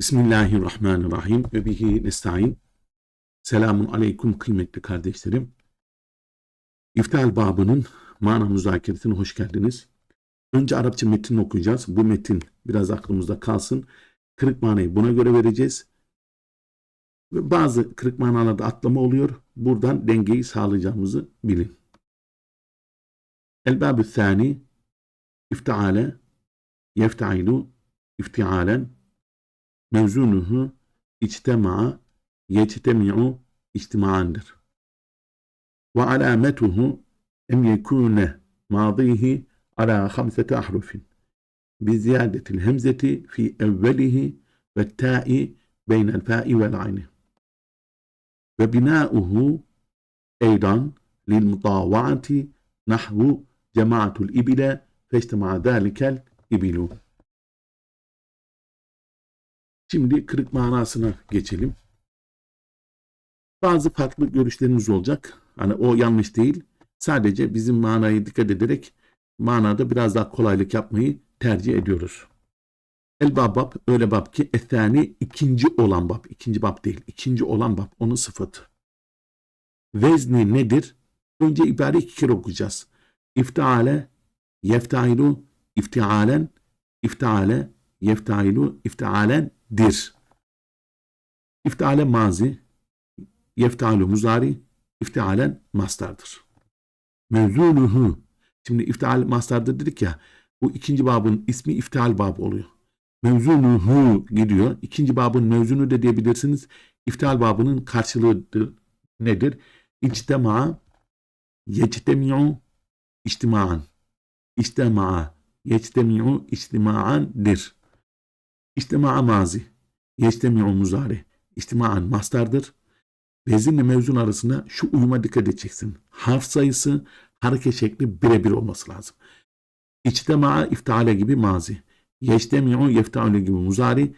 Bismillahirrahmanirrahim ve bihi nesta'in. Selamun aleyküm kıymetli kardeşlerim. İftihal babının mana müzakeresine hoş geldiniz. Önce Arapça metnini okuyacağız. Bu metin biraz aklımızda kalsın. Kırık manayı buna göre vereceğiz. Ve bazı kırık manalarda atlama oluyor. Buradan dengeyi sağlayacağımızı bilin. El-Babü Thani İftiale Yeftailu İftialen mevzunuhu içtema'a yectemi'u içtimaandır. Ve alametuhu em yekune madihi ala hamsete ahrufin bi ziyadetil hemzeti fi evvelihi ve ta'i beynel fa'i vel ayni ve binauhu eydan lil mutavaati nahvu Şimdi kırık manasına geçelim. Bazı farklı görüşlerimiz olacak. Hani o yanlış değil. Sadece bizim manayı dikkat ederek manada biraz daha kolaylık yapmayı tercih ediyoruz. El bab öyle bab ki ethani ikinci olan bab. ikinci bab değil. ikinci olan bab. Onun sıfatı. Vezni nedir? Önce ibare iki kere okuyacağız. İftiale, yeftailu, iftialen, iftiale, yeftailu, iftialen, dir. İftale mazi, yeftalu muzari, iftalen mastardır. Mevzuluhu. Şimdi iftal mastardır dedik ya. Bu ikinci babın ismi iftal bab oluyor. Mevzunuhu gidiyor. İkinci babın mevzunu da diyebilirsiniz. İftal babının karşılığıdır. Nedir? İçtema, yectemi'u, içtimaan. İçtema, yectemi'u, içtimaandir. İçtimaa mazi, yeçtemi'u muzari. İçtimaan mastardır. Vezinle mevzun arasında şu uyuma dikkat edeceksin. Harf sayısı, hareket şekli birebir olması lazım. İçtimaa iftale gibi mazi. Yeçtemi'u yeftale gibi muzari.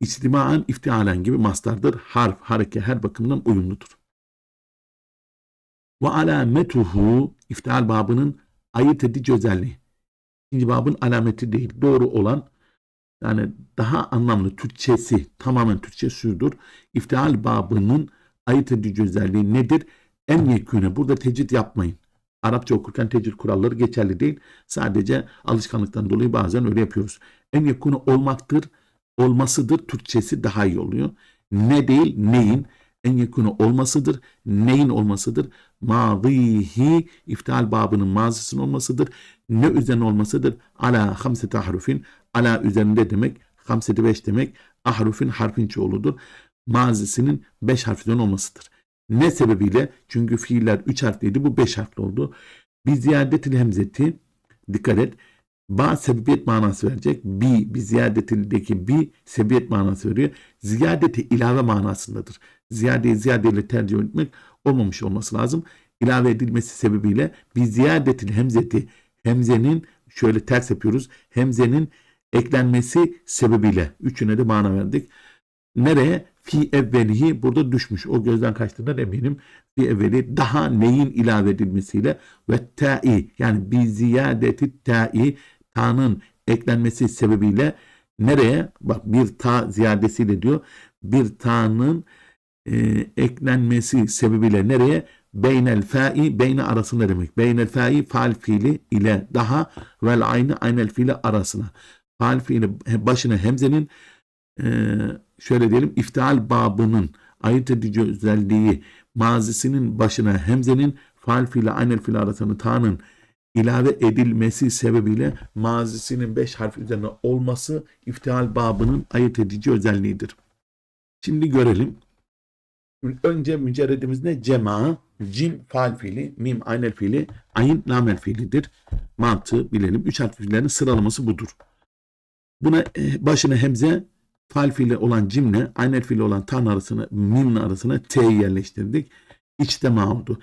İçtimaan iftialen gibi mastardır. Harf, hareket her bakımdan uyumludur. Ve alametuhu iftial babının ayırt edici özelliği. İkinci babın alameti değil. Doğru olan yani daha anlamlı Türkçesi tamamen Türkçe şudur. İftihal babının ayırt edici özelliği nedir? En yekûne. Burada tecrit yapmayın. Arapça okurken tecrit kuralları geçerli değil. Sadece alışkanlıktan dolayı bazen öyle yapıyoruz. En yekûne olmaktır, olmasıdır. Türkçesi daha iyi oluyor. Ne değil, neyin? En yekûne olmasıdır. Neyin olmasıdır? Mazihi, iftihal babının mazisinin olmasıdır. Ne üzerine olmasıdır? Ala hamsete harufin. Ala üzerinde demek. Hamseti beş demek. Ahrufin harfin çoğuludur. Mazisinin beş harften olmasıdır. Ne sebebiyle? Çünkü fiiller üç harfliydi. Bu beş harfli oldu. Bir ziyadetil hemzeti dikkat et. Ba sebebiyet manası verecek. Bi, bir ziyadetildeki bi sebebiyet manası veriyor. Ziyadeti ilave manasındadır. Ziyadeyi ziyadeyle tercih etmek olmamış olması lazım. İlave edilmesi sebebiyle bir ziyadetil hemzeti hemzenin şöyle ters yapıyoruz. Hemzenin eklenmesi sebebiyle üçüne de mana verdik. Nereye? Fi evvelihi burada düşmüş. O gözden kaçtığından eminim. Fi evveli daha neyin ilave edilmesiyle ve ta'i yani bi ziyadeti ta'i ta'nın eklenmesi sebebiyle nereye? Bak bir ta ziyadesiyle diyor. Bir ta'nın e, eklenmesi sebebiyle nereye? Beynel fa'i beyne arasında demek. Beynel fa'i faal fiili ile daha vel aynı aynel fiili arasına. Faal fiili başına hemzenin e, şöyle diyelim iftihal babının ayırt edici özelliği mazisinin başına hemzenin faal fiili aynel fiili arasında ta'nın ilave edilmesi sebebiyle mazisinin beş harf üzerine olması iftihal babının ayırt edici özelliğidir. Şimdi görelim. Önce mücerredimiz ne? Cema, cim faal fiili, mim aynel fiili, ayin lamel fiilidir. Mantığı bilelim. Üç harf fiillerin sıralaması budur. Buna e, başına hemze, faal fiili olan cimle, aynel fiili olan tan arasına, mimle arasına t'yi yerleştirdik. İçtema oldu.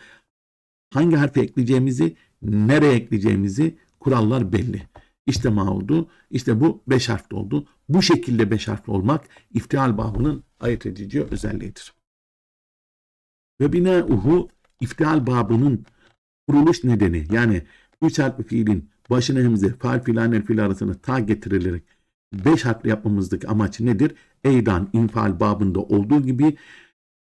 Hangi harfi ekleyeceğimizi, nereye ekleyeceğimizi kurallar belli. İçtema oldu. İşte bu beş harfli oldu. Bu şekilde beş harfli olmak iftihal babının ayırt edici özelliğidir. Ve binauhu iftihal babının kuruluş nedeni yani üç harfli fiilin başına hemze, faal fiil, anel fiil arasına ta getirilerek beş harfli yapmamızdaki amaç nedir? Eydan infal babında olduğu gibi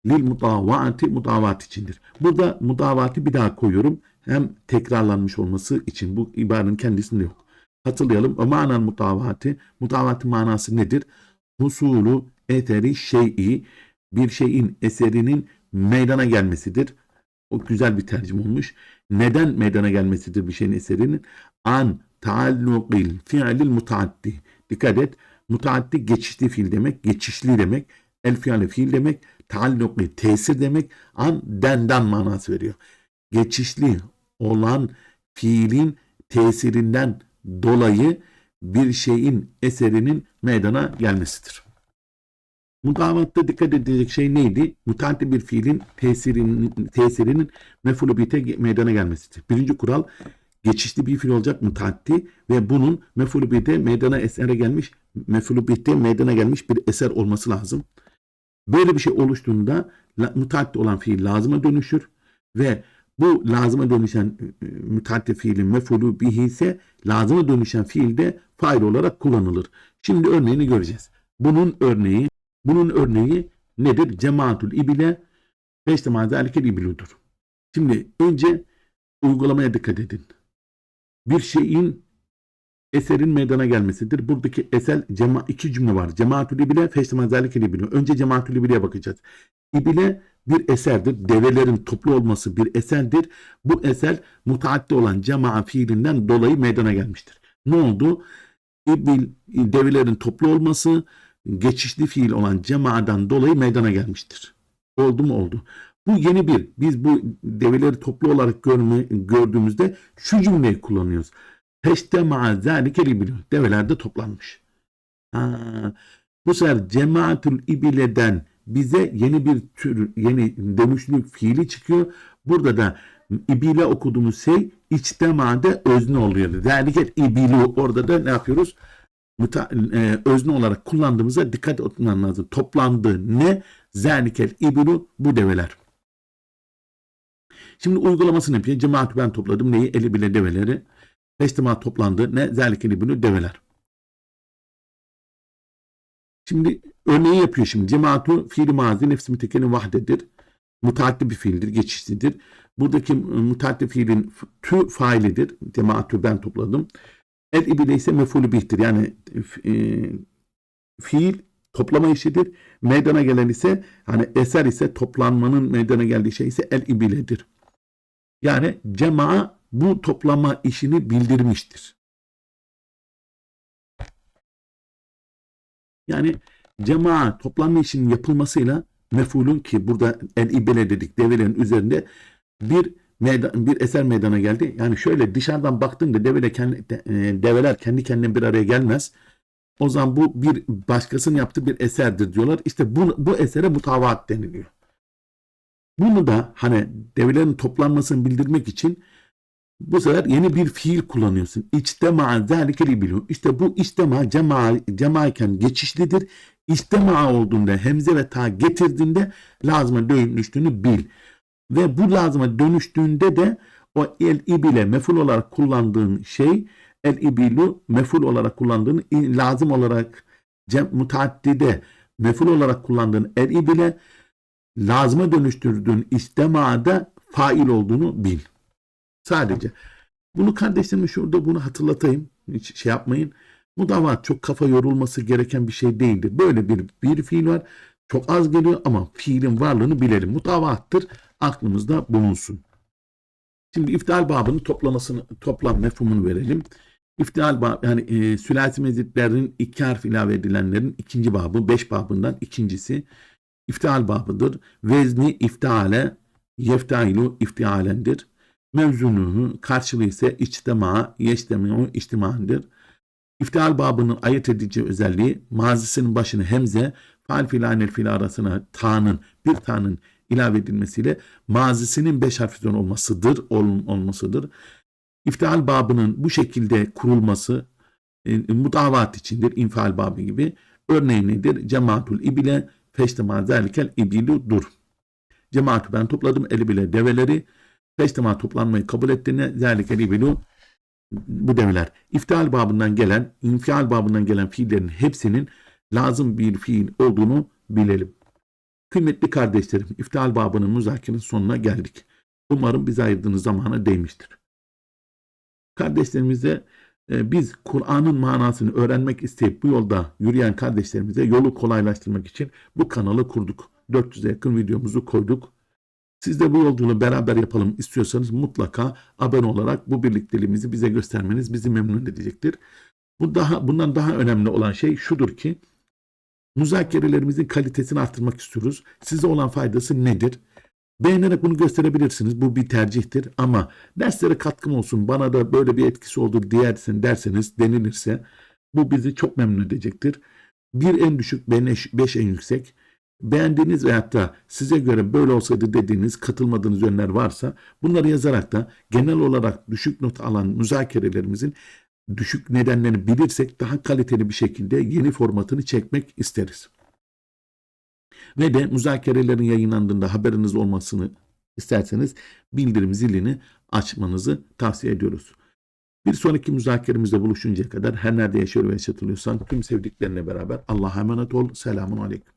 lil mudavati mudavat içindir. Burada mudavati bir daha koyuyorum. Hem tekrarlanmış olması için bu ibarenin kendisinde yok. Hatırlayalım. O manan mudavati. Mudavati manası nedir? Husulu eteri şey'i bir şeyin eserinin meydana gelmesidir. O güzel bir tercüm olmuş. Neden meydana gelmesidir bir şeyin eserinin? An taallukil fiilil mutaaddi. Dikkat et. Mutaaddi geçişli fiil demek, geçişli demek. El fiili fiil demek, taallukli tesir demek. An denden manası veriyor. Geçişli olan fiilin tesirinden dolayı bir şeyin eserinin meydana gelmesidir. Mudavatta dikkat edilecek şey neydi? Mutaaddi bir fiilin tesirinin, tesirinin mef'ulü bite meydana gelmesidir. Birinci kural geçişli bir fiil olacak mutaaddi ve bunun mef'ulü bite meydana esere gelmiş, mef'ulü bite meydana gelmiş bir eser olması lazım. Böyle bir şey oluştuğunda mutaaddi olan fiil lazıma dönüşür ve bu lazıma dönüşen e, e, müteaddi fiilin mef'ulü bihi ise lazıma dönüşen fiil de fail olarak kullanılır. Şimdi örneğini göreceğiz. Bunun örneği bunun örneği nedir? Cemaatül ibile beşte zalikel ibiludur. Şimdi önce uygulamaya dikkat edin. Bir şeyin eserin meydana gelmesidir. Buradaki eser cema, iki cümle var. Cemaatül ibile feşte zalikel ibilu. Önce cemaatül ibileye bakacağız. İbile bir eserdir. Develerin toplu olması bir eserdir. Bu eser mutaaddi olan cema fiilinden dolayı meydana gelmiştir. Ne oldu? İbil, develerin toplu olması geçişli fiil olan cemadan dolayı meydana gelmiştir. Oldu mu oldu. Bu yeni bir. Biz bu develeri toplu olarak görme, gördüğümüzde şu cümleyi kullanıyoruz. Peştema zâlike libilu. Develer de toplanmış. Ha, bu sefer cemaatül ibileden bize yeni bir tür, yeni dönüşlük fiili çıkıyor. Burada da ibile okuduğumuz şey içtemade özne oluyor. Zâlike ibilu. Orada da ne yapıyoruz? Müta, e, özne olarak kullandığımıza dikkat etmem lazım. Toplandı ne? Zelikel ibilu bu develer. Şimdi uygulamasını yapıyor. Cemaat ben topladım. Neyi? Eli bile develeri. Peştima toplandı. Ne? Zelikel ibilu develer. Şimdi örneği yapıyor şimdi. Cemaatu fiili mazi nefsi mütekelin vahdedir. Mutaaddi bir fiildir, geçişlidir. Buradaki mutaaddi fiilin tü failidir. Cemaatü ben topladım. El ibile ise mefulü bihtir. Yani e, fiil toplama işidir. Meydana gelen ise hani eser ise toplanmanın meydana geldiği şey ise el ibiledir. Yani cema bu toplama işini bildirmiştir. Yani cema toplanma işinin yapılmasıyla mefulün ki burada el ibile dedik develerin üzerinde bir meydan, bir eser meydana geldi. Yani şöyle dışarıdan baktığında develer kendi, e, develer kendi kendine bir araya gelmez. O zaman bu bir başkasının yaptığı bir eserdir diyorlar. İşte bu, bu esere mutavaat deniliyor. Bunu da hani develerin toplanmasını bildirmek için bu sefer yeni bir fiil kullanıyorsun. İçtema zâlikel bilu. İşte bu içtema cema, cema iken geçişlidir. İçtema olduğunda hemze ve ta getirdiğinde lazıma dönüştüğünü bil. Ve bu lazıma dönüştüğünde de o el ibile meful olarak kullandığın şey el ibilu meful olarak kullandığın lazım olarak cem, mutaaddide meful olarak kullandığın el ibile lazıma dönüştürdüğün istemada fail olduğunu bil. Sadece. Bunu kardeşlerime şurada bunu hatırlatayım. Hiç şey yapmayın. Mudavat çok kafa yorulması gereken bir şey değildir. Böyle bir, bir fiil var. Çok az geliyor ama fiilin varlığını bilelim. Mutavattır. Aklımızda bulunsun. Şimdi iftihal babının toplamasını, toplam mefhumunu verelim. İftihal babı yani e, sülasi mezitlerinin iki harf ilave edilenlerin ikinci babı, beş babından ikincisi iftihal babıdır. Vezni iftihale, yeftailu iftihalendir. Mevzunuhu karşılığı ise içtima, yeştemiu içtimandır. İftihal babının ayırt edici özelliği mazisinin başını hemze, faal filanel fil arasına ta'nın, bir ta'nın ilave edilmesiyle mazisinin beş harften olmasıdır, ol, olmasıdır. İftihal babının bu şekilde kurulması e, mudavat içindir, infial babı gibi. Örneği nedir? Cemaatul ibile feştema zelikel ibiludur. Cemaatü ben topladım eli bile develeri. Feştema toplanmayı kabul ettiğine zelikel ibilu bu demeler. İftial babından gelen, infial babından gelen fiillerin hepsinin lazım bir fiil olduğunu bilelim. Kıymetli kardeşlerim, iftial babının müzakerenin sonuna geldik. Umarım bize ayırdığınız zamana değmiştir. Kardeşlerimize e, biz Kur'an'ın manasını öğrenmek isteyip bu yolda yürüyen kardeşlerimize yolu kolaylaştırmak için bu kanalı kurduk. 400'e yakın videomuzu koyduk. Siz de bu yolculuğu beraber yapalım istiyorsanız mutlaka abone olarak bu birlikteliğimizi bize göstermeniz bizi memnun edecektir. Bu daha bundan daha önemli olan şey şudur ki müzakerelerimizin kalitesini arttırmak istiyoruz. Size olan faydası nedir? Beğenerek bunu gösterebilirsiniz. Bu bir tercihtir ama derslere katkım olsun bana da böyle bir etkisi oldu diyersin derseniz denilirse bu bizi çok memnun edecektir. Bir en düşük beş, en yüksek. Beğendiğiniz veyahut da size göre böyle olsaydı dediğiniz katılmadığınız yönler varsa bunları yazarak da genel olarak düşük not alan müzakerelerimizin düşük nedenlerini bilirsek daha kaliteli bir şekilde yeni formatını çekmek isteriz. Ve de müzakerelerin yayınlandığında haberiniz olmasını isterseniz bildirim zilini açmanızı tavsiye ediyoruz. Bir sonraki müzakeremizde buluşuncaya kadar her nerede yaşıyor ve yaşatılıyorsan tüm sevdiklerine beraber Allah'a emanet ol. Selamun Aleyküm.